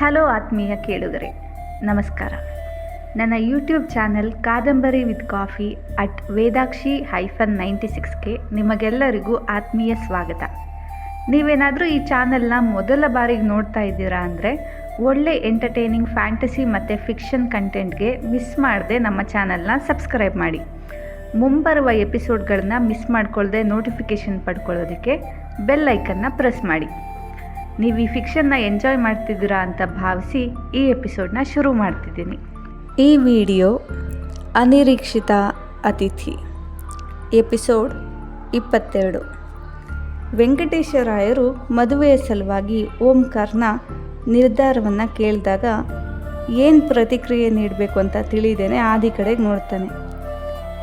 Hello ಆತ್ಮೀಯ ಕೇಳುಗರೆ, ನಮಸ್ಕಾರ. ನನ್ನ ಯೂಟ್ಯೂಬ್ ಚಾನೆಲ್ ಕಾದಂಬರಿ with coffee at Vedakshi hyphen ninety ಸಿಕ್ಸ್ಗೆ ನಿಮಗೆಲ್ಲರಿಗೂ ಆತ್ಮೀಯ ಸ್ವಾಗತ. ನೀವೇನಾದರೂ ಈ ಚಾನೆಲ್ನ ಮೊದಲ ಬಾರಿಗೆ ನೋಡ್ತಾ ಇದ್ದೀರಾ ಅಂದರೆ, ಒಳ್ಳೆ ಎಂಟರ್ಟೈನಿಂಗ್ ಫ್ಯಾಂಟಸಿ ಮತ್ತು ಫಿಕ್ಷನ್ ಕಂಟೆಂಟ್ಗೆ ಮಿಸ್ ಮಾಡದೆ ನಮ್ಮ ಚಾನೆಲ್ನ ಸಬ್ಸ್ಕ್ರೈಬ್ ಮಾಡಿ. ಮುಂಬರುವ ಎಪಿಸೋಡ್ಗಳನ್ನ ಮಿಸ್ ಮಾಡ್ಕೊಳ್ಳದೆ ನೋಟಿಫಿಕೇಷನ್ ಪಡ್ಕೊಳ್ಳೋದಕ್ಕೆ ಬೆಲ್ ಐಕನ್ನ ಪ್ರೆಸ್ ಮಾಡಿ. ನೀವು ಈ ಫಿಕ್ಷನ್ನ ಎಂಜಾಯ್ ಮಾಡ್ತಿದ್ದೀರಾ ಅಂತ ಭಾವಿಸಿ ಈ ಎಪಿಸೋಡ್ನ ಶುರು ಮಾಡ್ತಿದ್ದೀನಿ. ಈ ವಿಡಿಯೋ ಅನಿರೀಕ್ಷಿತ ಅತಿಥಿ. ಎಪಿಸೋಡ್ ಇಪ್ಪತ್ತೆರಡು. ವೆಂಕಟೇಶರಾಯರು ಮದುವೆಯ ಸಲುವಾಗಿ ಓಂಕಾರ್ನ ನಿರ್ಧಾರವನ್ನು ಕೇಳಿದಾಗ ಏನು ಪ್ರತಿಕ್ರಿಯೆ ನೀಡಬೇಕು ಅಂತ ತಿಳಿದೇನೆ ಆದಿ ಕಡೆಗೆ ನೋಡ್ತಾನೆ.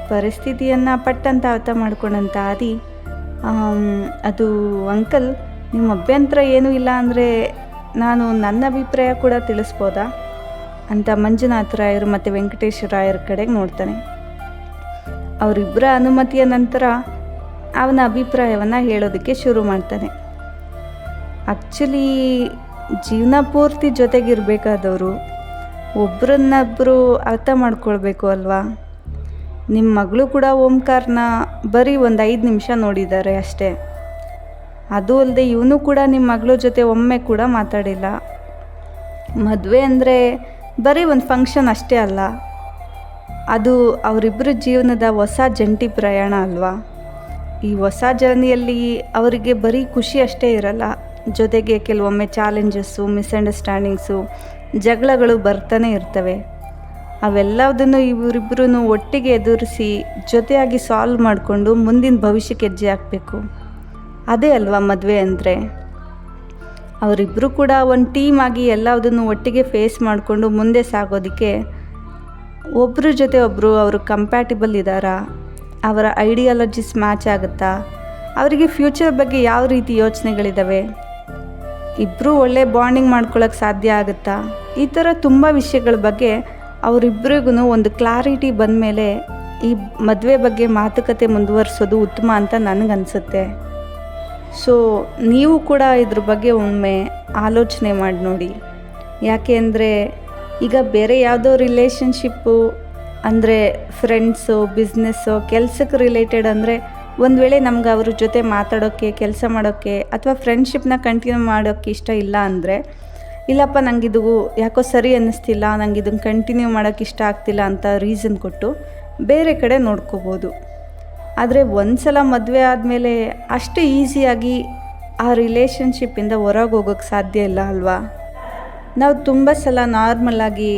ಪರಿಸ್ಥಿತಿಯನ್ನು ಪಟ್ಟಂತ ಅರ್ಥ ಮಾಡ್ಕೊಂಡಂತ ಆದಿ ಅದು ಅಂಕಲ್ ನಿಮ್ಮ ಅಭ್ಯಂತರ ಏನೂ ಇಲ್ಲ ಅಂದರೆ ನಾನು ನನ್ನ ಅಭಿಪ್ರಾಯ ಕೂಡ ತಿಳಿಸ್ಬೋದಾ? ಅಂತ ಮಂಜುನಾಥ ರಾಯರು ಮತ್ತು ವೆಂಕಟೇಶ ರಾಯರ ಕಡೆಗೆ ನೋಡ್ತಾನೆ. ಅವರಿಬ್ಬರ ಅನುಮತಿಯ ನಂತರ ಅವನ ಅಭಿಪ್ರಾಯವನ್ನು ಹೇಳೋದಕ್ಕೆ ಶುರು ಮಾಡ್ತಾನೆ. ಆ್ಯಕ್ಚುಲಿ ಜೀವನ ಪೂರ್ತಿ ಜೊತೆಗಿರಬೇಕಾದವರು ಒಬ್ರನ್ನೊಬ್ಬರು ಅರ್ಥ ಮಾಡ್ಕೊಳ್ಬೇಕು ಅಲ್ವಾ? ನಿಮ್ಮ ಮಗಳು ಕೂಡ ಓಂಕಾರನ ಬರೀ ಒಂದು ಐದು ನಿಮಿಷ ನೋಡಿದ್ದಾರೆ ಅಷ್ಟೇ. ಅದು ಅಲ್ಲದೆ ಇವನು ಕೂಡ ನಿಮ್ಮ ಮಗಳ ಜೊತೆ ಒಮ್ಮೆ ಕೂಡ ಮಾತಾಡಿಲ್ಲ. ಮದುವೆ ಅಂದರೆ ಬರೀ ಒಂದು ಫಂಕ್ಷನ್ ಅಷ್ಟೇ ಅಲ್ಲ, ಅದು ಅವರಿಬ್ಬರ ಜೀವನದ ಹೊಸ ಜಂಟಿ ಪ್ರಯಾಣ ಅಲ್ವಾ? ಈ ಹೊಸ ಜರ್ನಿಯಲ್ಲಿ ಅವರಿಗೆ ಬರೀ ಖುಷಿ ಅಷ್ಟೇ ಇರಲ್ಲ, ಜೊತೆಗೆ ಕೆಲವೊಮ್ಮೆ ಚಾಲೆಂಜಸ್ಸು ಮಿಸ್ಅಂಡರ್ಸ್ಟ್ಯಾಂಡಿಂಗ್ಸು ಜಗಳಗಳು ಬರ್ತಾನೆ ಇರ್ತವೆ. ಅವೆಲ್ಲದನ್ನು ಇವರಿಬ್ಬರೂ ಒಟ್ಟಿಗೆ ಎದುರಿಸಿ ಜೊತೆಯಾಗಿ ಸಾಲ್ವ್ ಮಾಡಿಕೊಂಡು ಮುಂದಿನ ಭವಿಷ್ಯಕ್ಕೆ ಹೆಜ್ಜೆ ಹಾಕಬೇಕು. ಅದೇ ಅಲ್ವಾ ಮದುವೆ ಅಂದರೆ? ಅವರಿಬ್ಬರು ಕೂಡ ಒಂದು ಟೀಮ್ ಆಗಿ ಎಲ್ಲದನ್ನು ಒಟ್ಟಿಗೆ ಫೇಸ್ ಮಾಡಿಕೊಂಡು ಮುಂದೆ ಸಾಗೋದಕ್ಕೆ ಒಬ್ಬರ ಜೊತೆ ಒಬ್ಬರು ಅವರು ಕಂಪ್ಯಾಟಿಬಲ್ ಇದ್ದಾರಾ ಅವರ ಐಡಿಯಾಲಜೀಸ್ ಮ್ಯಾಚ್ ಆಗುತ್ತಾ? ಅವರಿಗೆ ಫ್ಯೂಚರ್ ಬಗ್ಗೆ ಯಾವ ರೀತಿ ಯೋಚನೆಗಳಿದ್ದಾವೆ ಇಬ್ಬರು ಒಳ್ಳೆ ಬಾಂಡಿಂಗ್ ಮಾಡ್ಕೊಳ್ಳೋಕೆ ಸಾಧ್ಯ ಆಗುತ್ತಾ? ಈ ಥರ ತುಂಬ ವಿಷಯಗಳ ಬಗ್ಗೆ ಅವರಿಬ್ಬರಿಗೂ ಒಂದು ಕ್ಲಾರಿಟಿ ಬಂದಮೇಲೆ ಈ ಮದುವೆ ಬಗ್ಗೆ ಮಾತುಕತೆ ಮುಂದುವರಿಸೋದು ಉತ್ತಮ ಅಂತ ನನಗನ್ಸುತ್ತೆ. ಸೊ ನೀವು ಕೂಡ ಇದ್ರ ಬಗ್ಗೆ ಒಮ್ಮೆ ಆಲೋಚನೆ ಮಾಡಿ ನೋಡಿ. ಯಾಕೆ ಅಂದರೆ ಈಗ ಬೇರೆ ಯಾವುದೋ ರಿಲೇಷನ್ಶಿಪ್ಪು ಅಂದರೆ ಫ್ರೆಂಡ್ಸು ಬಿಸ್ನೆಸ್ಸು ಕೆಲಸಕ್ಕೆ ರಿಲೇಟೆಡ್ ಅಂದರೆ ಒಂದು ವೇಳೆ ನಮ್ಗೆ ಅವ್ರ ಜೊತೆ ಮಾತಾಡೋಕ್ಕೆ ಕೆಲಸ ಮಾಡೋಕ್ಕೆ ಅಥವಾ ಫ್ರೆಂಡ್ಶಿಪ್ನ ಕಂಟಿನ್ಯೂ ಮಾಡೋಕ್ಕೆ ಇಷ್ಟ ಇಲ್ಲ ಅಂದರೆ, ಇಲ್ಲಪ್ಪ ನಂಗಿದು ಯಾಕೋ ಸರಿ ಅನ್ನಿಸ್ತಿಲ್ಲ, ನಂಗೆ ಇದನ್ನು ಕಂಟಿನ್ಯೂ ಮಾಡೋಕ್ಕೆ ಇಷ್ಟ ಆಗ್ತಿಲ್ಲ ಅಂತ ರೀಸನ್ ಕೊಟ್ಟು ಬೇರೆ ಕಡೆ ನೋಡ್ಕೋಬೋದು. ಆದರೆ ಒಂದು ಸಲ ಮದುವೆ ಆದಮೇಲೆ ಅಷ್ಟು ಈಸಿಯಾಗಿ ಆ ರಿಲೇಷನ್ಶಿಪ್ಪಿಂದ ಹೊರಗೆ ಹೋಗೋಕ್ಕೆ ಸಾಧ್ಯ ಇಲ್ಲ ಅಲ್ವಾ? ನಾವು ತುಂಬ ಸಲ ನಾರ್ಮಲಾಗಿ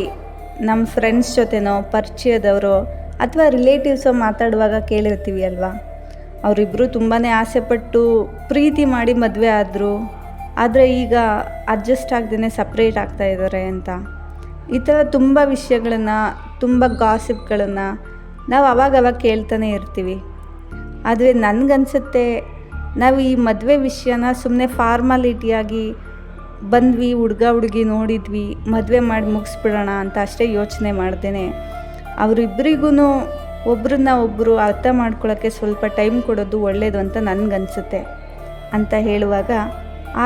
ನಮ್ಮ ಫ್ರೆಂಡ್ಸ್ ಜೊತೆನೋ, ಪರಿಚಯದವರು ಅಥವಾ ರಿಲೇಟಿವ್ಸೋ ಮಾತಾಡುವಾಗ ಕೇಳಿರ್ತೀವಿ ಅಲ್ವಾ? ಅವರಿಬ್ಬರು ತುಂಬಾ ಆಸೆಪಟ್ಟು ಪ್ರೀತಿ ಮಾಡಿ ಮದುವೆ ಆದರು, ಆದರೆ ಈಗ ಅಡ್ಜಸ್ಟ್ ಆಗ್ದೇ ಸಪ್ರೇಟ್ ಆಗ್ತಾ ಇದ್ದಾರೆ ಅಂತ. ಈ ಥರ ತುಂಬ ವಿಷಯಗಳನ್ನು, ತುಂಬ ಗಾಸಿಪ್ಗಳನ್ನು ನಾವು ಅವಾಗವಾಗ ಕೇಳ್ತಾನೆ ಇರ್ತೀವಿ. ಆದರೆ ನನಗನ್ಸುತ್ತೆ, ನಾವು ಈ ಮದುವೆ ವಿಷಯನ ಸುಮ್ಮನೆ ಫಾರ್ಮಾಲಿಟಿಯಾಗಿ ಬಂದ್ವಿ, ಹುಡುಗ ಹುಡುಗಿ ನೋಡಿದ್ವಿ, ಮದುವೆ ಮಾಡಿ ಮುಗಿಸ್ಬಿಡೋಣ ಅಂತ ಅಷ್ಟೇ ಯೋಚನೆ ಮಾಡ್ದೇನೆ. ಅವರಿಬ್ಬರಿಗೂ ಒಬ್ರನ್ನ ಒಬ್ಬರು ಅರ್ಥ ಮಾಡ್ಕೊಳ್ಳೋಕ್ಕೆ ಸ್ವಲ್ಪ ಟೈಮ್ ಕೊಡೋದು ಒಳ್ಳೆಯದು ಅಂತ ನನಗನ್ಸುತ್ತೆ ಅಂತ ಹೇಳುವಾಗ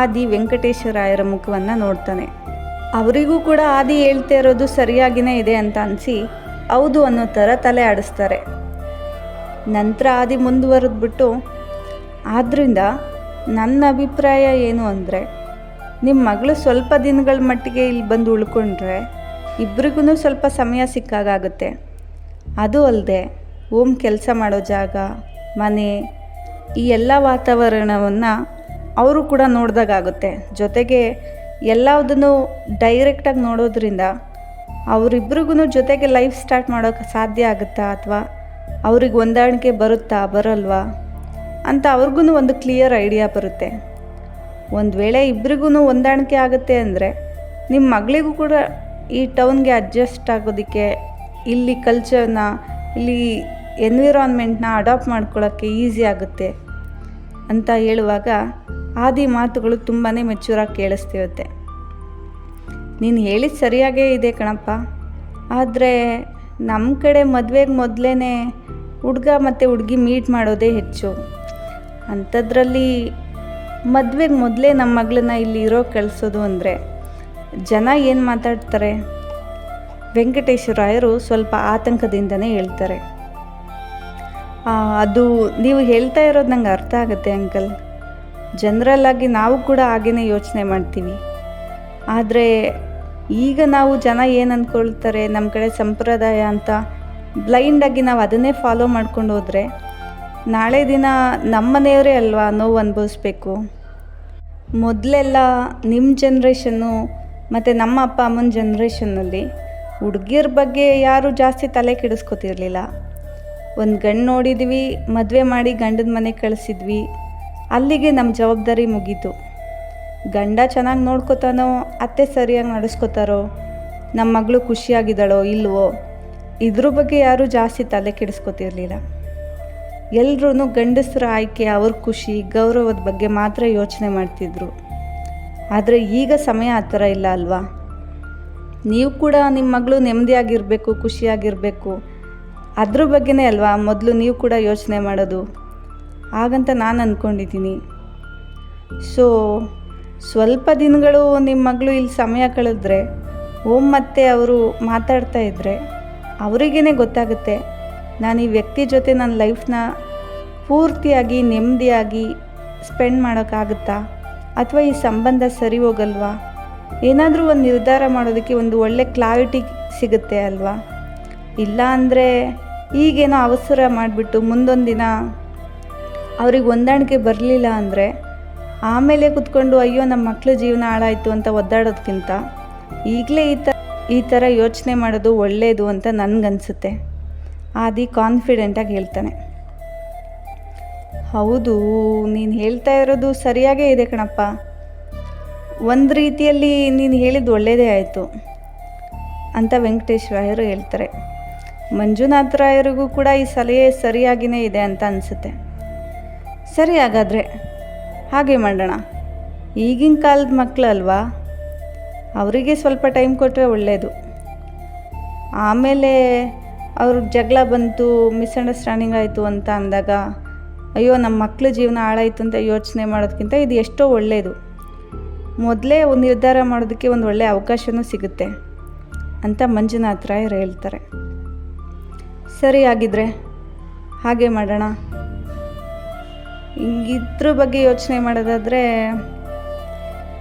ಆದಿ ವೆಂಕಟೇಶ್ವರಾಯರ ಮುಖವನ್ನು ನೋಡ್ತಾನೆ. ಅವರಿಗೂ ಕೂಡ ಆದಿ ಹೇಳ್ತಾ ಇರೋದು ಸರಿಯಾಗಿಯೇ ಇದೆ ಅಂತ ಅನಿಸಿ, ಹೌದು ಅನ್ನೋ ಥರ ತಲೆ ಆಡಿಸ್ತಾರೆ. ನಂತರ ಆದಿ ಮುಂದುವರೆದ್ಬಿಟ್ಟು ಆದ್ದರಿಂದ ನನ್ನ ಅಭಿಪ್ರಾಯ ಏನು ಅಂದರೆ ನಿಮ್ಮ ಮಗಳು ಸ್ವಲ್ಪ ದಿನಗಳ ಮಟ್ಟಿಗೆ ಇಲ್ಲಿ ಬಂದು ಉಳ್ಕೊಂಡ್ರೆ ಇಬ್ರಿಗೂ ಸ್ವಲ್ಪ ಸಮಯ ಸಿಕ್ಕಾಗುತ್ತೆ ಅದು ಅಲ್ಲದೆ ಓಮ್ ಕೆಲಸ ಮಾಡೋ ಜಾಗ, ಮನೆ, ಈ ಎಲ್ಲ ವಾತಾವರಣವನ್ನು ಅವರು ಕೂಡ ನೋಡಿದಾಗುತ್ತೆ ಜೊತೆಗೆ ಎಲ್ಲದನ್ನು ಡೈರೆಕ್ಟಾಗಿ ನೋಡೋದ್ರಿಂದ ಅವರಿಬ್ರಿಗೂ ಜೊತೆಗೆ ಲೈಫ್ ಸ್ಟಾರ್ಟ್ ಮಾಡೋಕ್ಕೆ ಸಾಧ್ಯ ಆಗುತ್ತಾ ಅಥವಾ ಅವ್ರಿಗೆ ಹೊಂದಾಣಿಕೆ ಬರುತ್ತಾ ಬರಲ್ವಾ ಅಂತ ಅವ್ರಿಗೂ ಒಂದು ಕ್ಲಿಯರ್ ಐಡಿಯಾ ಬರುತ್ತೆ. ಒಂದು ವೇಳೆ ಇಬ್ರಿಗೂ ಹೊಂದಾಣಿಕೆ ಆಗುತ್ತೆ ಅಂದರೆ ನಿಮ್ಮ ಮಗಳಿಗೂ ಕೂಡ ಈ ಟೌನ್ಗೆ ಅಡ್ಜಸ್ಟ್ ಆಗೋದಕ್ಕೆ, ಇಲ್ಲಿ ಕಲ್ಚರ್ನ ಇಲ್ಲಿ ಎನ್ವಿರಾನ್ಮೆಂಟ್ನ ಅಡಾಪ್ಟ್ ಮಾಡ್ಕೊಳ್ಳೋಕ್ಕೆ ಈಸಿ ಆಗುತ್ತೆ ಅಂತ ಹೇಳುವಾಗ ಆದಿ ಮಾತುಗಳು ತುಂಬಾ ಮೆಚೂರಾಗಿ ಕೇಳಿಸ್ತಿರುತ್ತೆ. ನೀನು ಹೇಳಿದ ಸರಿಯಾಗೇ ಇದೆ ಕಣಪ್ಪ. ಆದರೆ ನಮ್ಮ ಕಡೆ ಮದುವೆಗೆ ಮೊದಲೇ ಹುಡುಗ ಮತ್ತು ಹುಡುಗಿ ಮೀಟ್ ಮಾಡೋದೇ ಹೆಚ್ಚು. ಅಂಥದ್ರಲ್ಲಿ ಮದುವೆಗೆ ಮೊದಲೇ ನಮ್ಮ ಮಗಳನ್ನ ಇಲ್ಲಿ ಇರೋ ಕಳಿಸೋದು ಅಂದರೆ ಜನ ಏನು ಮಾತಾಡ್ತಾರೆ? ವೆಂಕಟೇಶ್ವರಾಯರು ಸ್ವಲ್ಪ ಆತಂಕದಿಂದನೇ ಹೇಳ್ತಾರೆ. ಅದು ನೀವು ಹೇಳ್ತಾ ಇರೋದು ನಂಗೆ ಅರ್ಥ ಆಗುತ್ತೆ ಅಂಕಲ್. ಜನರಲ್ಲಾಗಿ ನಾವು ಕೂಡ ಹಾಗೇ ಯೋಚನೆ ಮಾಡ್ತೀವಿ. ಆದರೆ ಈಗ ನಾವು ಜನ ಏನು ಅಂದ್ಕೊಳ್ತಾರೆ ನಮ್ಮ ಕಡೆ ಸಂಪ್ರದಾಯ ಅಂತ ಬ್ಲೈಂಡಾಗಿ ನಾವು ಅದನ್ನೇ ಫಾಲೋ ಮಾಡ್ಕೊಂಡು ಹೋದರೆ, ನಾಳೆ ದಿನ ನಮ್ಮ ಮನೆಯವರೇ ಅಲ್ವಾ ನೋವು ಅನುಭವಿಸ್ಬೇಕು? ಮೊದಲೆಲ್ಲ ನಿಮ್ಮ ಜನ್ರೇಷನ್ನು ಮತ್ತು ನಮ್ಮ ಅಪ್ಪ ಅಮ್ಮನ ಜನ್ರೇಷನ್ನಲ್ಲಿ ಹುಡುಗಿಯರ ಬಗ್ಗೆ ಯಾರೂ ಜಾಸ್ತಿ ತಲೆ ಕೆಡಿಸ್ಕೊತಿರ್ಲಿಲ್ಲ. ಒಂದು ಗಂಡು ನೋಡಿದ್ವಿ, ಮದುವೆ ಮಾಡಿ ಗಂಡನ ಮನೆಗೆ ಕಳಿಸಿದ್ವಿ, ಅಲ್ಲಿಗೆ ನಮ್ಮ ಜವಾಬ್ದಾರಿ ಮುಗೀತು. ಗಂಡ ಚೆನ್ನಾಗಿ ನೋಡ್ಕೋತಾನೋ, ಅತ್ತೆ ಸರಿಯಾಗಿ ನಡೆಸ್ಕೋತಾರೋ ನಮ್ಮ ಮಗಳು ಖುಷಿಯಾಗಿದ್ದಾಳೋ ಇಲ್ವೋ, ಇದ್ರ ಬಗ್ಗೆ ಯಾರೂ ಜಾಸ್ತಿ ತಲೆ ಕೆಡಿಸ್ಕೊತಿರ್ಲಿಲ್ಲ. ಎಲ್ಲರೂ ಗಂಡಸರ ಆಯ್ಕೆ, ಅವ್ರ ಖುಷಿ, ಗೌರವದ ಬಗ್ಗೆ ಮಾತ್ರ ಯೋಚನೆ ಮಾಡ್ತಿದ್ರು. ಆದರೆ ಈಗ ಸಮಯ ಆ ಥರ ಇಲ್ಲ ಅಲ್ವಾ? ನೀವು ಕೂಡ ನಿಮ್ಮ ಮಗಳು ನೆಮ್ಮದಿಯಾಗಿರಬೇಕು ಖುಷಿಯಾಗಿರಬೇಕು. ಅದ್ರ ಬಗ್ಗೆನೇ ಅಲ್ವಾ ಮೊದಲು ನೀವು ಕೂಡ ಯೋಚನೆ ಮಾಡೋದು? ಹಾಗಂತ ನಾನು ಅಂದ್ಕೊಂಡಿದ್ದೀನಿ ಸೊ ಸ್ವಲ್ಪ ದಿನಗಳು ನಿಮ್ಮ ಮಗಳು ಇಲ್ಲಿ ಸಮಯ ಕಳೆದ್ರೆ ಓಮ್ ಮತ್ತೆ ಅವರು ಮಾತಾಡ್ತಾ ಇದ್ದರೆ ಅವರಿಗೇ ಗೊತ್ತಾಗುತ್ತೆ. ನಾನು ಈ ವ್ಯಕ್ತಿ ಜೊತೆ ನನ್ನ ಲೈಫ್ನ ಪೂರ್ತಿಯಾಗಿ, ನೆಮ್ಮದಿಯಾಗಿ ಸ್ಪೆಂಡ್ ಮಾಡೋಕ್ಕಾಗುತ್ತಾ? ಅಥವಾ ಈ ಸಂಬಂಧ ಸರಿ ಹೋಗಲ್ವಾ? ಏನಾದರೂ ಒಂದು ನಿರ್ಧಾರ ಮಾಡೋದಕ್ಕೆ ಒಂದು ಒಳ್ಳೆ ಕ್ಲಾರಿಟಿ ಸಿಗುತ್ತೆ ಅಲ್ವಾ? ಇಲ್ಲ ಅಂದರೆ ಈಗೇನೋ ಅವಸರ ಮಾಡಿಬಿಟ್ಟು ಮುಂದೊಂದು ದಿನ ಅವ್ರಿಗೆ ಹೊಂದಾಣಿಕೆ ಬರಲಿಲ್ಲ ಅಂದರೆ ಆಮೇಲೆ ಕುತ್ಕೊಂಡು ಅಯ್ಯೋ ನಮ್ಮ ಮಕ್ಕಳು ಜೀವನ ಹಾಳಾಯಿತು ಅಂತ ಒದ್ದಾಡೋದಕ್ಕಿಂತ ಈಗಲೇ ಈ ಥರ ಈ ಥರ ಯೋಚನೆ ಮಾಡೋದು ಒಳ್ಳೆಯದು ಅಂತ ನನಗನ್ಸುತ್ತೆ. ಆದಿ ಕಾನ್ಫಿಡೆಂಟಾಗಿ ಹೇಳ್ತಾನೆ. ಹೌದು, ನೀನು ಹೇಳ್ತಾ ಇರೋದು ಸರಿಯಾಗೇ ಇದೆ ಕಣಪ್ಪ. ಒಂದು ರೀತಿಯಲ್ಲಿ ನೀನು ಹೇಳಿದ್ದು ಒಳ್ಳೆಯದೇ ಆಯಿತು ಅಂತ ವೆಂಕಟೇಶ್ ರಾಯರು ಹೇಳ್ತಾರೆ. ಮಂಜುನಾಥ್ ರಾಯರಿಗೂ ಕೂಡ ಈ ಸಲಹೆ ಸರಿಯಾಗಿಯೇ ಇದೆ ಅಂತ ಅನಿಸುತ್ತೆ. ಸರಿ ಹಾಗಾದರೆ ಹಾಗೆ ಮಾಡೋಣ. ಈಗಿನ ಕಾಲದ ಮಕ್ಕಳು ಅಲ್ವಾ ಅವರಿಗೆ ಸ್ವಲ್ಪ ಟೈಮ್ ಕೊಟ್ಟರೆ ಒಳ್ಳೆಯದು ಆಮೇಲೆ ಅವ್ರಿಗೆ ಜಗಳ ಬಂತು, ಮಿಸ್ಅಂಡರ್ಸ್ಟ್ಯಾಂಡಿಂಗ್ ಆಯಿತು ಅಂತ ಅಂದಾಗ, ಅಯ್ಯೋ ನಮ್ಮ ಮಕ್ಕಳ ಜೀವನ ಹಾಳಾಯಿತು ಅಂತ ಯೋಚನೆ ಮಾಡೋದಕ್ಕಿಂತ ಇದು ಎಷ್ಟೋ ಒಳ್ಳೆಯದು ಮೊದಲೇ ಒಂದು ನಿರ್ಧಾರ ಮಾಡೋದಕ್ಕೆ ಒಂದು ಒಳ್ಳೆಯ ಅವಕಾಶವೂ ಸಿಗುತ್ತೆ ಅಂತ ಮಂಜುನಾಥ್ ರಾಯರು ಹೇಳ್ತಾರೆ. ಸರಿ ಆಗಿದ್ರೆ ಹಾಗೆ ಮಾಡೋಣ. ಇದ್ರ ಬಗ್ಗೆ ಯೋಚನೆ ಮಾಡೋದಾದರೆ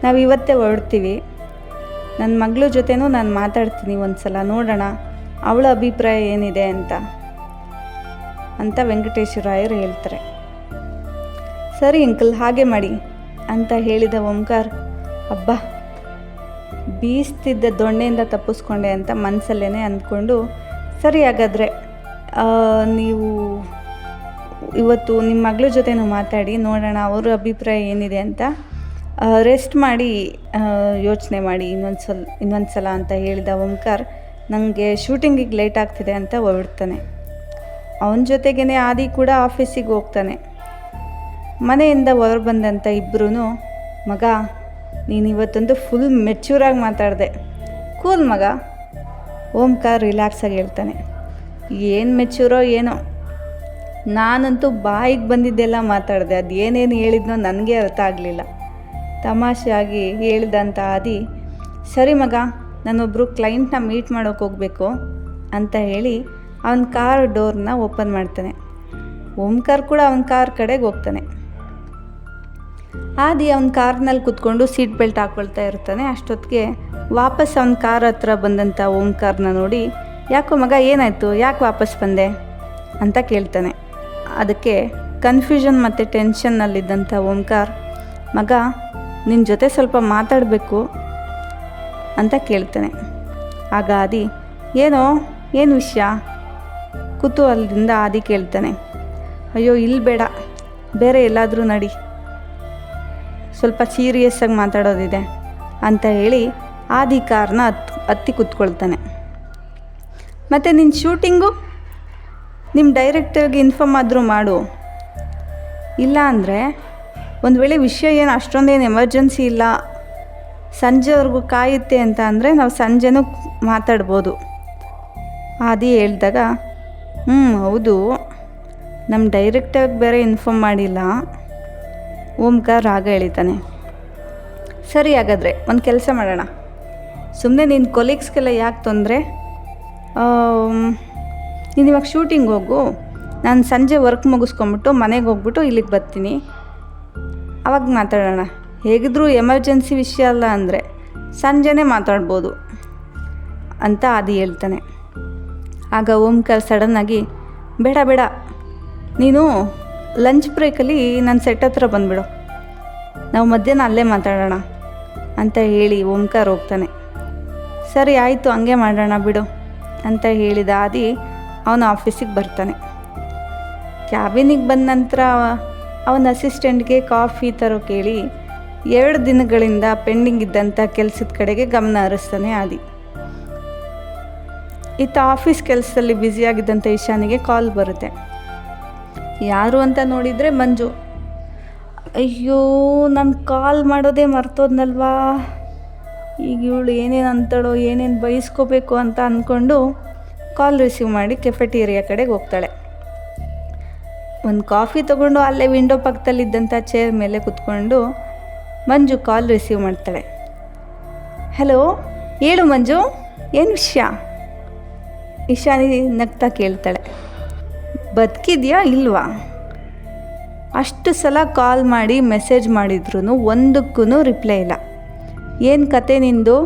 ನಾವು ಇವತ್ತೇ ಹೊರಡ್ತೀವಿ. ನನ್ನ ಮಗಳ ಜೊತೆನೂ ನಾನು ಮಾತಾಡ್ತೀನಿ ಒಂದು ಸಲ ನೋಡೋಣ ಅವಳ ಅಭಿಪ್ರಾಯ ಏನಿದೆ ಅಂತ. ಅಂತ ವೆಂಕಟೇಶ್ವರಾಯರು ಹೇಳ್ತಾರೆ. ಸರಿ ಅಂಕಲ್, ಹಾಗೆ ಮಾಡಿ ಅಂತ ಹೇಳಿದ ಓಂಕಾರ್, ಅಬ್ಬ, ಬೀಸ್ತಿದ್ದ ದೊಣ್ಣೆಯಿಂದ ತಪ್ಪಿಸ್ಕೊಂಡೆ ಅಂತ ಮನಸ್ಸಲ್ಲೇ ಅಂದ್ಕೊಂಡು, ಸರಿ ಹಾಗಾದರೆ ನೀವು ಇವತ್ತು ನಿಮ್ಮ ಮಗಳ ಜೊತೆನೂ ಮಾತಾಡಿ ನೋಡೋಣ ಅವರ ಅಭಿಪ್ರಾಯ ಏನಿದೆ ಅಂತ. ರೆಸ್ಟ್ ಮಾಡಿ ಯೋಚನೆ ಮಾಡಿ ಇನ್ನೊಂದು ಸಲ ಇನ್ನೊಂದು ಸಲ ಅಂತ ಹೇಳಿದ ಓಂಕಾರ್ ನನಗೆ ಶೂಟಿಂಗಿಗೆ ಲೇಟ್ ಆಗ್ತಿದೆ ಅಂತ ಹೊರಡ್ತಾನೆ. ಅವನ ಜೊತೆಗೇ ಆದಿ ಕೂಡ ಆಫೀಸಿಗೆ ಹೋಗ್ತಾನೆ. ಮನೆಯಿಂದ ಹೊರ ಬಂದಂಥ ಇಬ್ಬರೂ ಮಗ, ನೀನು ಇವತ್ತೊಂದು ಫುಲ್ ಮೆಚ್ಯೂರಾಗಿ ಮಾತಾಡಿದೆ. ಕೂಲ್ ಮಗ. ಓಂಕಾರ್ ರಿಲ್ಯಾಕ್ಸಾಗಿ ಹೇಳ್ತಾನೆ. ಏನು ಮೆಚ್ಯೂರೋ ಏನೋ? ನಾನಂತೂ ಬಾಯಿಗೆ ಬಂದಿದ್ದೆಲ್ಲ ಮಾತಾಡಿದೆ. ಅದು ಏನೇನು ಹೇಳಿದ್ನೋ ನನಗೆ ಅರ್ಥ ಆಗಲಿಲ್ಲ. ತಮಾಷೆಯಾಗಿ ಹೇಳಿದಂಥ ಆದಿ, ಸರಿ ಮಗ ನಾನೊಬ್ಬರು ಕ್ಲೈಂಟ್ನ ಮೀಟ್ ಮಾಡೋಕೆ ಹೋಗಬೇಕು ಅಂತ ಹೇಳಿ ಅವನ ಕಾರ್ ಡೋರ್ನ ಓಪನ್ ಮಾಡ್ತಾನೆ. ಓಂಕಾರ್ ಕೂಡ ಅವನ ಕಾರ್ ಕಡೆಗೆ ಹೋಗ್ತಾನೆ. ಆದಿ ಅವನ ಕಾರ್ನಲ್ಲಿ ಕುತ್ಕೊಂಡು ಸೀಟ್ ಬೆಲ್ಟ್ ಹಾಕ್ಕೊಳ್ತಾ ಇರ್ತಾನೆ. ಅಷ್ಟೊತ್ತಿಗೆ ವಾಪಸ್ ಅವನ ಕಾರ್ ಹತ್ರ ಬಂದಂಥ ಓಂಕಾರ್ನ ನೋಡಿ, ಯಾಕೋ ಮಗ, ಏನಾಯಿತು? ಯಾಕೆ ವಾಪಸ್ ಬಂದೆ? ಅಂತ ಕೇಳ್ತಾನೆ. ಅದಕ್ಕೆ ಕನ್ಫ್ಯೂಷನ್ ಮತ್ತು ಟೆನ್ಷನ್ನಲ್ಲಿದ್ದಂಥ ಓಂಕಾರ್, ಮಗ ನಿನ್ನ ಜೊತೆ ಸ್ವಲ್ಪ ಮಾತಾಡಬೇಕು ಅಂತ ಕೇಳ್ತಾನೆ. ಆಗ ಆದಿ, ಏನೋ, ಏನು ವಿಷಯ? ಕುತೂಹಲದಿಂದ ಆದಿ ಕೇಳ್ತಾನೆ. ಅಯ್ಯೋ ಇಲ್ಲಿ ಬೇಡ, ಬೇರೆ ಎಲ್ಲಾದರೂ ನಡಿ. ಸ್ವಲ್ಪ ಸೀರಿಯಸ್ಸಾಗಿ ಮಾತಾಡೋದಿದೆ ಅಂತ ಹೇಳಿ ಆದಿ ಕಾರ್ನ ಹತ್ತು ಹತ್ತಿ ಕೂತ್ಕೊಳ್ತಾನೆ. ಮತ್ತು ನಿನ್ನ ಶೂಟಿಂಗು ನಿಮ್ಮ ಡೈರೆಕ್ಟಾಗಿ ಇನ್ಫಾರ್ಮ್ ಆದರೂ ಮಾಡು. ಇಲ್ಲ ಅಂದರೆ ಒಂದು ವೇಳೆ ವಿಷಯ ಏನು ಅಷ್ಟೊಂದೇನು ಎಮರ್ಜೆನ್ಸಿ ಇಲ್ಲ ಸಂಜೆವರೆಗೂ ಕಾಯುತ್ತೆ ಅಂತ ಅಂದರೆ ನಾವು ಸಂಜೆನೂ ಮಾತಾಡ್ಬೋದು. ಆದಿ ಹೇಳಿದಾಗ ಹ್ಞೂ ಹೌದು. ನಮ್ಮ ಡೈರೆಕ್ಟಾಗಿ ಬೇರೆ ಇನ್ಫಾರ್ಮ್ ಮಾಡಿಲ್ಲ. ಓಂಕಾರ್ ರಾಗ ಹೇಳಿತಾನೆ ಸರಿ ಹಾಗಾದರೆ, ಒಂದು ಕೆಲಸ ಮಾಡೋಣ. ಸುಮ್ಮನೆ ನಿನ್ನ ಕೊಲೀಗ್ಸ್ಗೆಲ್ಲ ಯಾಕೆ ತೊಂದರೆ? ನೀನು ಇವಾಗ ಶೂಟಿಂಗ್ ಹೋಗು. ನಾನು ಸಂಜೆ ವರ್ಕ್ ಮುಗಿಸ್ಕೊಂಬಿಟ್ಟು ಮನೆಗೆ ಹೋಗ್ಬಿಟ್ಟು ಇಲ್ಲಿಗೆ ಬರ್ತೀನಿ. ಅವಾಗ ಮಾತಾಡೋಣ. ಹೇಗಿದ್ರೂ ಎಮರ್ಜೆನ್ಸಿ ವಿಷಯ ಅಲ್ಲ ಅಂದರೆ ಸಂಜೆನೇ ಮಾತಾಡ್ಬೋದು ಅಂತ ಆದಿ ಹೇಳ್ತಾನೆ. ಆಗ ಓಂಕಾರ್ ಸಡನ್ನಾಗಿ ಬೇಡ ಬೇಡ. ನೀನು ಲಂಚ್ ಬ್ರೇಕಲ್ಲಿ ನನ್ನ ಸೆಟ್ ಹತ್ರ ಬಂದುಬಿಡು. ನಾವು ಮಧ್ಯಾಹ್ನ ಅಲ್ಲೇ ಮಾತಾಡೋಣ ಅಂತ ಹೇಳಿ ಓಂಕಾರ್ ಹೋಗ್ತಾನೆ. ಸರಿ, ಆಯಿತು, ಹಂಗೆ ಮಾಡೋಣ ಬಿಡು ಅಂತ ಹೇಳಿದ ಆದಿ ಅವನ ಆಫೀಸಿಗೆ ಬರ್ತಾನೆ. ಕ್ಯಾಬಿನಿಗೆ ಬಂದ ನಂತರ ಅವನ ಅಸಿಸ್ಟೆಂಟ್ಗೆ ಕಾಫಿ ತರೋ ಕೇಳಿ ಎರಡು ದಿನಗಳಿಂದ ಪೆಂಡಿಂಗ್ ಇದ್ದಂಥ ಕೆಲಸದ ಕಡೆಗೆ ಗಮನ ಹರಿಸ್ತಾನೆ ಆದಿ. ಇತ್ತ ಆಫೀಸ್ ಕೆಲಸದಲ್ಲಿ ಬ್ಯುಸಿಯಾಗಿದ್ದಂಥ ಇಶಾನಿಗೆ ಕಾಲ್ ಬರುತ್ತೆ. ಯಾರು ಅಂತ ನೋಡಿದರೆ ಮಂಜು. ಅಯ್ಯೋ, ನಾನು ಕಾಲ್ ಮಾಡೋದೇ ಮರ್ತೋದ್ನಲ್ವಾ? ಈಗ ಇವಳು ಏನೇನು ಅಂತಾಳೋ, ಏನೇನು ಬಯಸ್ಕೋಬೇಕು ಅಂತ ಅಂದ್ಕೊಂಡು ಕಾಲ್ ರಿಸೀವ್ ಮಾಡಿ ಕೆಫೆಟೇರಿಯಾ ಕಡೆಗೆ ಹೋಗ್ತಾಳೆ. ಒಂದು ಕಾಫಿ ತಗೊಂಡು ಅಲ್ಲೇ ವಿಂಡೋ ಪಕ್ಕದಲ್ಲಿದ್ದಂಥ ಚೇರ್ ಮೇಲೆ ಕುತ್ಕೊಂಡು ಮಂಜು ಕಾಲ್ ರಿಸೀವ್ ಮಾಡ್ತಾಳೆ. ಹಲೋ, ಹೇಳು ಮಂಜು, ಏನು ವಿಷಯ? ಇಶಾನಿ ನಗ್ತಾ ಕೇಳ್ತಾಳೆ. ಬದುಕಿದೆಯಾ ಇಲ್ವಾ? ಅಷ್ಟು ಸಲ ಕಾಲ್ ಮಾಡಿ ಮೆಸೇಜ್ ಮಾಡಿದ್ರು ಒಂದಕ್ಕೂ ರಿಪ್ಲೈ ಇಲ್ಲ. ಏನು ಕತೆ ನಿಂದು?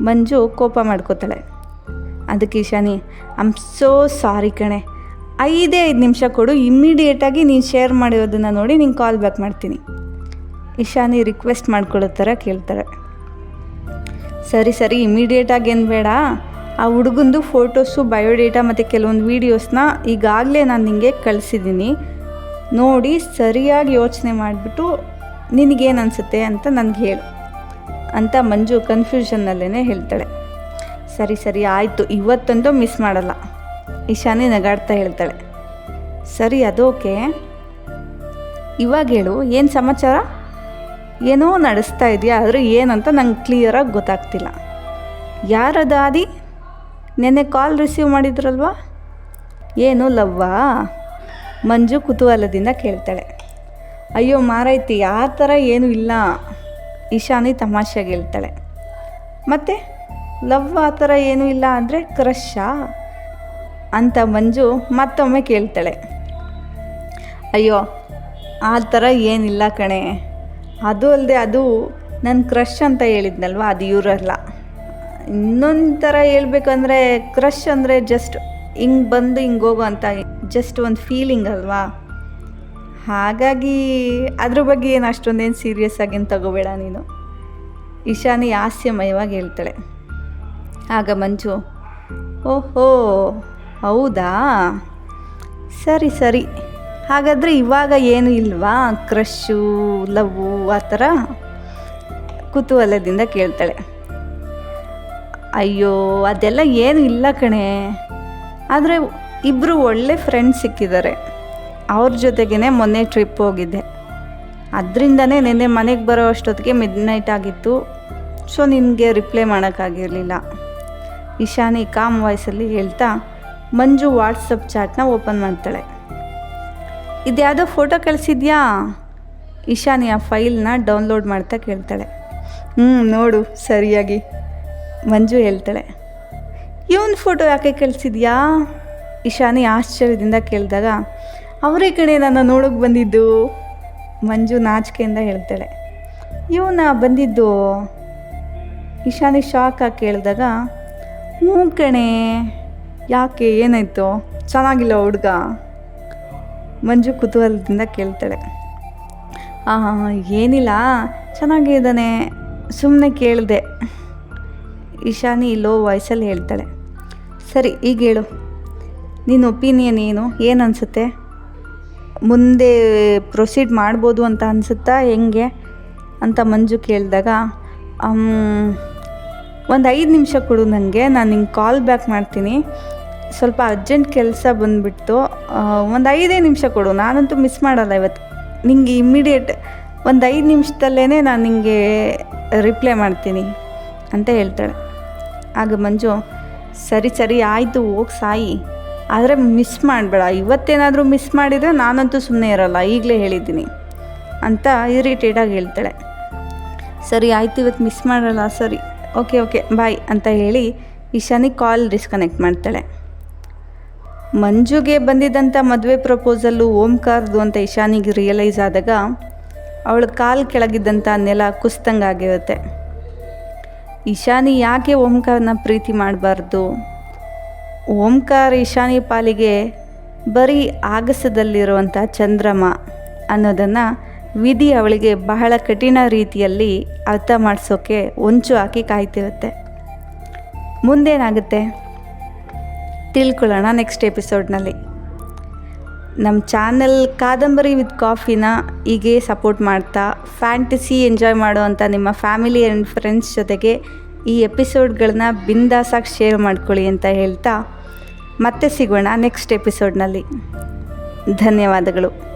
ಮಂಜು ಕೋಪ ಮಾಡ್ಕೋತಾಳೆ. ಅದಕ್ಕೆ ಇಶಾನಿ ಆಮ್ ಸೋ ಸಾರಿ ಕಣೆ. ಐದೇ ಐದು ನಿಮಿಷ ಕೊಡು ಇಮ್ಮಿಡಿಯೇಟಾಗಿ ನೀನು ಶೇರ್ ಮಾಡಿರೋದನ್ನು ನೋಡಿ ನಿಂಗೆ ಕಾಲ್ ಬ್ಯಾಕ್ ಮಾಡ್ತೀನಿ. ಇಶಾನಿ ರಿಕ್ವೆಸ್ಟ್ ಮಾಡ್ಕೊಳ್ಳೋ ಥರ ಕೇಳ್ತಾರೆ. ಸರಿ ಸರಿ ಇಮ್ಮಿಡಿಯೇಟಾಗಿ ಏನು ಬೇಡ. ಆ ಹುಡುಗಂದು ಫೋಟೋಸು ಬಯೋಡೇಟಾ ಮತ್ತು ಕೆಲವೊಂದು ವೀಡಿಯೋಸ್ನ ಈಗಾಗಲೇ ನಾನು ನಿಮಗೆ ಕಳಿಸಿದ್ದೀನಿ ನೋಡಿ ಸರಿಯಾಗಿ ಯೋಚನೆ ಮಾಡಿಬಿಟ್ಟು ನಿನಗೇನು ಅನಿಸುತ್ತೆ ಅಂತ ನನಗೆ ಹೇಳು. ಅಂತ ಮಂಜು ಕನ್ಫ್ಯೂಷನ್ನಲ್ಲೇ ಹೇಳ್ತಾಳೆ. ಸರಿ ಸರಿ, ಆಯಿತು. ಇವತ್ತಂತೂ ಮಿಸ್ ಮಾಡಲ್ಲ. ಇಶಾನಿ ನಗಾಡ್ತಾ ಹೇಳ್ತಾಳೆ. ಸರಿ ಅದೋಕೆ ಇವಾಗ ಹೇಳು, ಏನು ಸಮಾಚಾರ? ಏನೋ ನಡೆಸ್ತಾ ಇದೆಯಾ? ಆದರೆ ಏನಂತ ನಂಗೆ ಕ್ಲಿಯರಾಗಿ ಗೊತ್ತಾಗ್ತಿಲ್ಲ. ಯಾರದು ಆದಿ? ನೆನ್ನೆ ಕಾಲ್ ರಿಸೀವ್ ಮಾಡಿದ್ರಲ್ವಾ? ಏನು, ಲವ್ವಾ? ಮಂಜು ಕುತೂಹಲದಿಂದ ಕೇಳ್ತಾಳೆ. ಅಯ್ಯೋ ಮಾರೈತಿ ಆ ಥರ ಏನೂ ಇಲ್ಲ. ಇಶಾನಿ ತಮಾಷೆಗೆ ಹೇಳ್ತಾಳೆ. ಮತ್ತೆ? ಲವ್ ಆ ಥರ ಏನೂ ಇಲ್ಲ ಅಂದರೆ ಕ್ರಶ್ಶಾ ಅಂತ ಮಂಜು ಮತ್ತೊಮ್ಮೆ ಕೇಳ್ತಾಳೆ. ಅಯ್ಯೋ, ಆ ಥರ ಏನಿಲ್ಲ ಕಣೆ. ಅದು ಅಲ್ಲದೆ ಅದು ನನ್ನ ಕ್ರಶ್ ಅಂತ ಹೇಳಿದ್ನಲ್ವ? ಅದು ಇವರಲ್ಲ. ಇನ್ನೊಂದು ಥರ ಹೇಳ್ಬೇಕಂದ್ರೆ ಕ್ರಶ್ ಅಂದರೆ ಜಸ್ಟ್ ಹಿಂಗೆ ಬಂದು ಹಿಂಗೆ ಹೋಗೋ ಅಂತ ಜಸ್ಟ್ ಒಂದು ಫೀಲಿಂಗ್ ಅಲ್ವಾ? ಹಾಗಾಗಿ ಅದ್ರ ಬಗ್ಗೆ ಏನು ಅಷ್ಟೊಂದೇನು ಸೀರಿಯಸ್ ಆಗೇನು ತಗೋಬೇಡ ನೀನು. ಇಶಾನಿ ಹಾಸ್ಯಮಯವಾಗಿ ಹೇಳ್ತಾಳೆ. ಆಗ ಮಂಜು, ಓಹೋ, ಹೌದಾ? ಸರಿ ಸರಿ. ಹಾಗಾದರೆ ಇವಾಗ ಏನು ಇಲ್ವಾ? ಕ್ರಶ್ಶು, ಲವ್ವು, ಆ ಥರ? ಕುತೂಹಲದಿಂದ ಕೇಳ್ತಾಳೆ. ಅಯ್ಯೋ, ಅದೆಲ್ಲ ಏನು ಇಲ್ಲ ಕಣೆ. ಆದರೆ ಇಬ್ಬರು ಒಳ್ಳೆ ಫ್ರೆಂಡ್ಸ್ ಸಿಕ್ಕಿದ್ದಾರೆ. ಅವ್ರ ಜೊತೆಗೇ ಮೊನ್ನೆ ಟ್ರಿಪ್ ಹೋಗಿದ್ದೆ. ಅದರಿಂದನೇ ನೆನ್ನೆ ಮನೆಗೆ ಬರೋ ಅಷ್ಟೊತ್ತಿಗೆ ಮಿಡ್ ನೈಟ್ ಆಗಿತ್ತು. ಸೊ ನಿನಗೆ ರಿಪ್ಲೈ ಮಾಡೋಕ್ಕಾಗಿರಲಿಲ್ಲ. ಇಶಾನಿ ಕಾಮ್ ವಾಯ್ಸಲ್ಲಿ ಹೇಳ್ತಾ, ಮಂಜು ವಾಟ್ಸಪ್ ಚಾಟ್ನ ಓಪನ್ ಮಾಡ್ತಾಳೆ. ಇದ್ಯಾವುದೋ ಫೋಟೋ ಕಳಿಸಿದ್ಯಾ? ಇಶಾನಿ ಆ ಫೈಲ್ನ ಡೌನ್ಲೋಡ್ ಮಾಡ್ತಾ ಕೇಳ್ತಾಳೆ. ಹ್ಞೂ ನೋಡು, ಸರಿಯಾಗಿ, ಮಂಜು ಹೇಳ್ತಾಳೆ. ಇವನ್ ಫೋಟೋ ಯಾಕೆ ಕಳಿಸಿದ್ಯಾ? ಇಶಾನಿ ಆಶ್ಚರ್ಯದಿಂದ ಕೇಳಿದಾಗ, ಅವರೇ ಕಡೆ ನನ್ನ ನೋಡೋಕೆ ಬಂದಿದ್ದು, ಮಂಜು ನಾಚಿಕೆಯಿಂದ ಹೇಳ್ತಾಳೆ. ಇವನ ಬಂದಿದ್ದು? ಇಶಾನಿ ಶಾಕ್ ಆಗಿ ಕೇಳಿದಾಗ ಹ್ಞೂ ಕಣೆ. ಯಾಕೆ ಏನಾಯಿತು? ಚೆನ್ನಾಗಿಲ್ಲ ಹುಡುಗ. ಮಂಜು ಕುತೂಹಲದಿಂದ ಕೇಳ್ತಾಳೆ. ಆ, ಏನಿಲ್ಲ ಚೆನ್ನಾಗಿದ್ದಾನೆ ಸುಮ್ಮನೆ ಕೇಳಿದೆ. ಇಶಾನಿ ಲೋ ವಾಯ್ಸಲ್ಲಿ ಹೇಳ್ತಾಳೆ. ಸರಿ ಈಗ ಹೇಳು. ನಿನ್ನ ಒಪಿನಿಯನ್ ಏನು? ಏನು ಅನಿಸುತ್ತೆ? ಮುಂದೆ ಪ್ರೊಸೀಡ್ ಮಾಡ್ಬೋದು ಅಂತ ಅನಿಸುತ್ತಾ? ಹೆಂಗೆ? ಅಂತ ಮಂಜು ಕೇಳಿದಾಗ ಒಂದು ಐದು ನಿಮಿಷ ಕೊಡು ನನಗೆ ನಾನು ನಿಂಗೆ ಕಾಲ್ ಬ್ಯಾಕ್ ಮಾಡ್ತೀನಿ. ಸ್ವಲ್ಪ ಅರ್ಜೆಂಟ್ ಕೆಲಸ ಬಂದುಬಿಟ್ಟು ಒಂದು ಐದೇ ನಿಮಿಷ ಕೊಡು, ನಾನಂತೂ ಮಿಸ್ ಮಾಡಲ್ಲ ಇವತ್ತು ನಿಂಗೆ ಇಮ್ಮಿಡಿಯೇಟ್ ಒಂದು ಐದು ನಿಮಿಷದಲ್ಲೇ ನಾನು ನಿಮಗೆ ರಿಪ್ಲೈ ಮಾಡ್ತೀನಿ ಅಂತ ಹೇಳ್ತಾಳೆ. ಆಗ ಮಂಜು, ಸರಿ ಸರಿ, ಆಯಿತು, ಹೋಗಿ ಸಾಯಿ. ಆದರೆ ಮಿಸ್ ಮಾಡಬೇಡ. ಇವತ್ತೇನಾದರೂ ಮಿಸ್ ಮಾಡಿದರೆ ನಾನಂತೂ ಸುಮ್ಮನೆ ಇರೋಲ್ಲ, ಈಗಲೇ ಹೇಳಿದ್ದೀನಿ. ಅಂತ ಇರಿಟೇಟಾಗಿ ಹೇಳ್ತಾಳೆ. ಸರಿ, ಆಯಿತು ಇವತ್ತು ಮಿಸ್ ಮಾಡಲ್ಲ, ಸರಿ. ಓಕೆ ಓಕೆ, ಬಾಯ್ ಅಂತ ಹೇಳಿ ಇಶಾನಿ ಕಾಲ್ ಡಿಸ್ಕನೆಕ್ಟ್ ಮಾಡ್ತಾಳೆ. ಮಂಜುಗೆ ಬಂದಿದ್ದಂಥ ಮದುವೆ ಪ್ರಪೋಸಲ್ಲು ಓಂಕಾರದು ಅಂತ ಇಶಾನಿಗೆ ರಿಯಲೈಸ್ ಆದಾಗ ಅವಳ ಕಾಲು ಕೆಳಗಿದ್ದಂಥ ನೆಲ ಕುಸ್ತಂಗಾಗಿರುತ್ತೆ ಇಶಾನಿ ಯಾಕೆ ಓಂಕಾರನ ಪ್ರೀತಿ ಮಾಡಬಾರ್ದು? ಓಂಕಾರ ಇಶಾನಿ ಪಾಲಿಗೆ ಬರೀ ಆಗಸದಲ್ಲಿರುವಂಥ ಚಂದ್ರಮ ಅನ್ನೋದನ್ನು ವಿಧಿ ಅವಳಿಗೆ ಬಹಳ ಕಠಿಣ ರೀತಿಯಲ್ಲಿ ಅರ್ಥ ಮಾಡಿಸೋಕ್ಕೆ ಹೊಂಚು ಹಾಕಿ ಕಾಯ್ತಿರುತ್ತೆ. ಮುಂದೇನಾಗುತ್ತೆ? ತಿಳ್ಕೊಳ್ಳೋಣ ನೆಕ್ಸ್ಟ್ ಎಪಿಸೋಡ್ನಲ್ಲಿ ನಮ್ಮ ಚಾನಲ್ ಕಾದಂಬರಿ ವಿತ್ ಕಾಫಿನ ಹೀಗೆ ಸಪೋರ್ಟ್ ಮಾಡ್ತಾ ಫ್ಯಾಂಟಸಿ ಎಂಜಾಯ್ ಮಾಡುವಂಥ ನಿಮ್ಮ ಫ್ಯಾಮಿಲಿ ಆ್ಯಂಡ್ ಫ್ರೆಂಡ್ಸ್ ಜೊತೆಗೆ ಈ ಎಪಿಸೋಡ್ಗಳನ್ನ ಬಿಂದಾಸಾಗಿ ಶೇರ್ ಮಾಡ್ಕೊಳ್ಳಿ ಅಂತ ಹೇಳ್ತಾ ಮತ್ತೆ ಸಿಗೋಣ ನೆಕ್ಸ್ಟ್ ಎಪಿಸೋಡ್ನಲ್ಲಿ ಧನ್ಯವಾದಗಳು.